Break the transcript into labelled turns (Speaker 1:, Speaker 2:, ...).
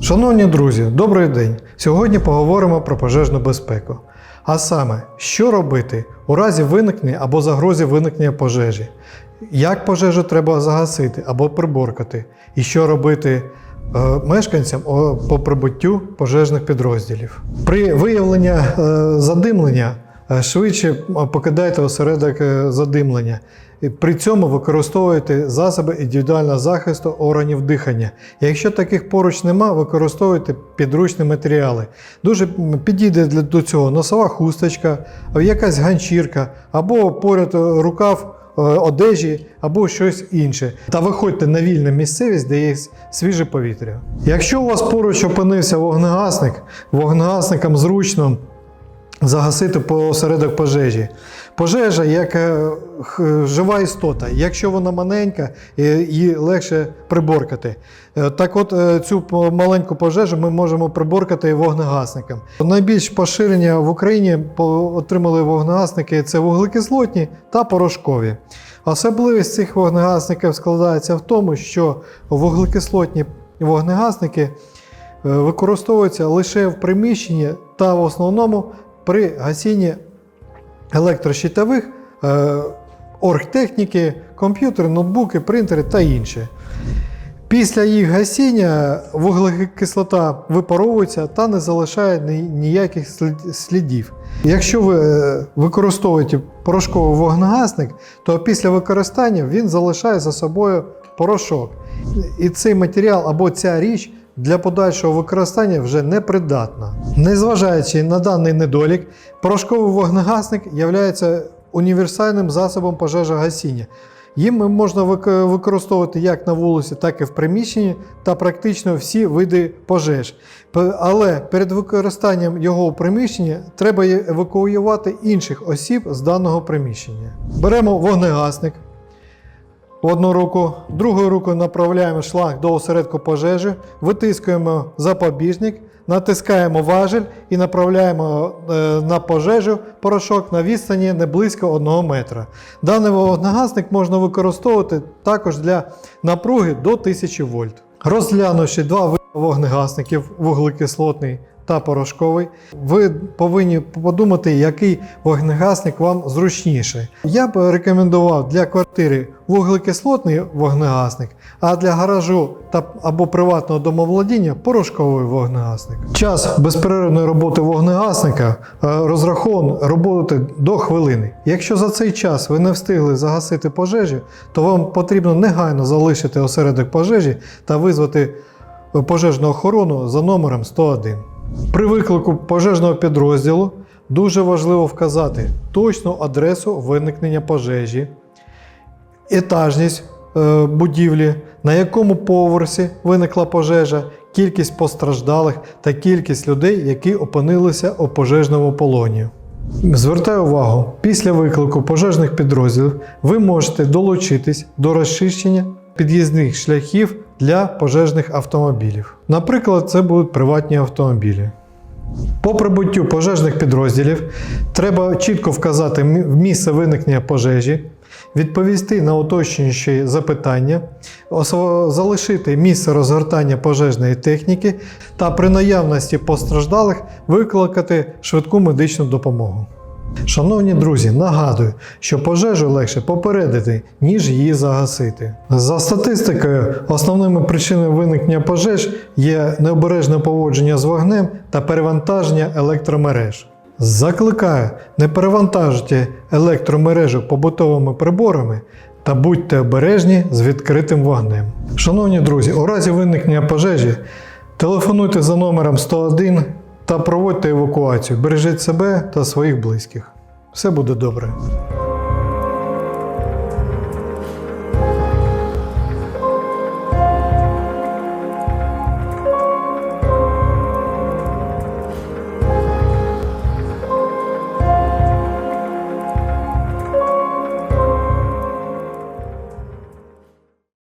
Speaker 1: Шановні друзі, добрий день! Сьогодні поговоримо про пожежну безпеку. А саме, що робити у разі виникнення або загрозі виникнення пожежі, як пожежу треба загасити або приборкати, і що робити е, мешканцям по прибуттю пожежних підрозділів. При виявленні е, задимлення е, швидше покидайте осередок задимлення. При цьому використовуйте засоби індивідуального захисту органів дихання. Якщо таких поруч нема, використовуйте підручні матеріали. Дуже підійде до цього носова хусточка, якась ганчірка або поряд е, рукав е, одежі або щось інше. Та виходьте на вільну місцевість, де є свіже повітря. Якщо у вас поруч опинився вогнегасник, вогнегасникам зручно загасити посередок пожежі. Пожежа як е, жива істота. Якщо вона маленька, е, її легше приборкати. Е, Так от е, цю маленьку пожежу ми можемо приборкати вогнегасником. Найбільш поширення в Україні отримали вогнегасники це вуглекислотні та порошкові. Особливість цих вогнегасників складається в тому, що вуглекислотні вогнегасники е, використовуються лише в приміщенні та в основному при гасінні електрощитових, е, оргтехніки, комп'ютери, ноутбуки, принтери та інше. Після їх гасіння вуглекислота випаровується та не залишає ніяких слідів. Якщо ви е, використовуєте порошковий вогнегасник, то після використання він залишає за собою порошок. І цей матеріал або ця річ для подальшого використання вже не придатна. Незважаючи на даний недолік, порошковий вогнегасник є універсальним засобом пожежогасіння. Їм можна використовувати як на вулиці, так і в приміщенні та практично всі види пожеж. Але перед використанням його у приміщенні треба евакуювати інших осіб з даного приміщення. Беремо вогнегасник, одну руку, другою рукою направляємо шланг до осередку пожежі, витискуємо запобіжник, натискаємо важель і направляємо е, на пожежу порошок на відстані не близько 1 метра. Даний вогнегасник можна використовувати також для напруги до 1000 вольт. Розглянувши два вогнегасників вуглекислотний та порошковий, ви повинні подумати, який вогнегасник вам зручніший. Я б рекомендував для квартири вуглекислотний вогнегасник, а для гаражу та або приватного домовладіння порошковий вогнегасник. Час безперервної роботи вогнегасника е, розрахований роботи до хвилини. Якщо за цей час ви не встигли загасити пожежі, то вам потрібно негайно залишити осередок пожежі та визвати пожежну охорону за номером 101. При виклику пожежного підрозділу дуже важливо вказати точну адресу виникнення пожежі, етажність е, будівлі, на якому поверсі виникла пожежа, кількість постраждалих та кількість людей, які опинилися у пожежному полоні. Звертаю увагу, після виклику пожежних підрозділів ви можете долучитись до розчищення під'їзних шляхів для пожежних автомобілів. Наприклад, це будуть приватні автомобілі. По прибуттю пожежних підрозділів треба чітко вказати мі- місце виникнення пожежі, відповісти на уточнюючі запитання, залишити місце розгортання пожежної техніки та при наявності постраждалих викликати швидку медичну допомогу. Шановні друзі, нагадую, що пожежу легше попередити, ніж її загасити. За статистикою, основними причинами виникнення пожеж є необережне поводження з вогнем та перевантаження електромереж. Закликаю, не перевантажуйте електромережу побутовими приборами та будьте обережні з відкритим вогнем. Шановні друзі, у разі виникнення пожежі телефонуйте за номером 101 та проводьте евакуацію. Бережіть себе та своїх близьких. Все буде добре.